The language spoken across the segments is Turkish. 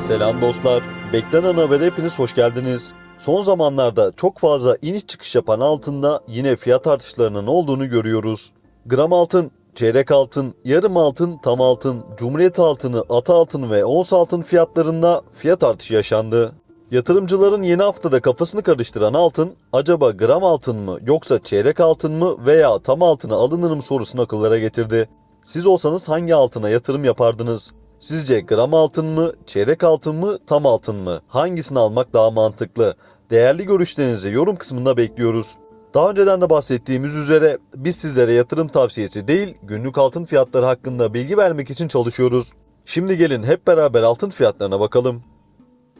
Selam dostlar. Beklenen habere hepiniz hoş geldiniz. Son zamanlarda çok fazla iniş çıkış yapan altında yine fiyat artışlarının olduğunu görüyoruz. Gram altın, çeyrek altın, yarım altın, tam altın, cumhuriyet altını, ata altın ve ons altın fiyatlarında fiyat artışı yaşandı. Yatırımcıların yeni haftada kafasını karıştıran altın, acaba gram altın mı yoksa çeyrek altın mı veya tam altına alınır mı sorusunu akıllara getirdi. Siz olsanız hangi altına yatırım yapardınız? Sizce gram altın mı, çeyrek altın mı, tam altın mı? Hangisini almak daha mantıklı? Değerli görüşlerinizi yorum kısmında bekliyoruz. Daha önceden de bahsettiğimiz üzere biz sizlere yatırım tavsiyesi değil, günlük altın fiyatları hakkında bilgi vermek için çalışıyoruz. Şimdi gelin hep beraber altın fiyatlarına bakalım.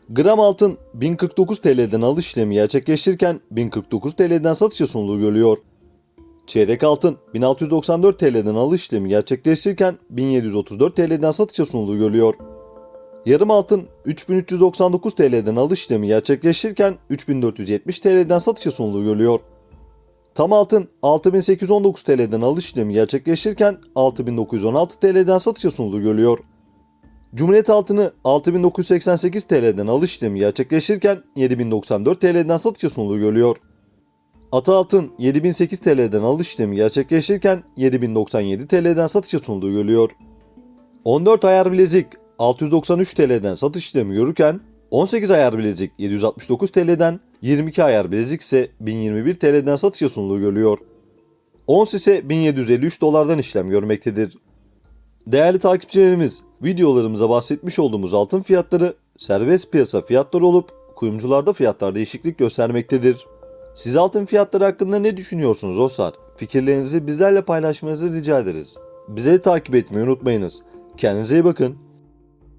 Gram altın 1049 TL'den alış işlemi gerçekleştirirken 1049 TL'den satışa sunuluğu görüyor. Çeyrek altın 1694 TL'den alış işlemi gerçekleştirirken 1734 TL'den satışa sunuluğu görüyor. Yarım altın 3399 TL'den alış işlemi gerçekleştirirken 3470 TL'den satışa sunuluğu görüyor. Tam altın 6819 TL'den alış işlemi gerçekleştirirken 6916 TL'den satışa sunuluğu görüyor. Cumhuriyet altını 6988 TL'den alış işlemi gerçekleştirirken 7094 TL'den satışa sunuluğu görüyor. Ata altın 7008 TL'den alış işlemi gerçekleştirirken 7097 TL'den satışa sunduğu görülüyor. 14 ayar bilezik 693 TL'den satış işlemi görürken 18 ayar bilezik 769 TL'den 22 ayar bilezik ise 1021 TL'den satışa sunduğu görülüyor. Ons ise 1753 dolardan işlem görmektedir. Değerli takipçilerimiz, videolarımıza bahsetmiş olduğumuz altın fiyatları serbest piyasa fiyatları olup kuyumcularda fiyatlar değişiklik göstermektedir. Siz altın fiyatları hakkında ne düşünüyorsunuz dostlar? Fikirlerinizi bizlerle paylaşmanızı rica ederiz. Bizi takip etmeyi unutmayınız. Kendinize iyi bakın.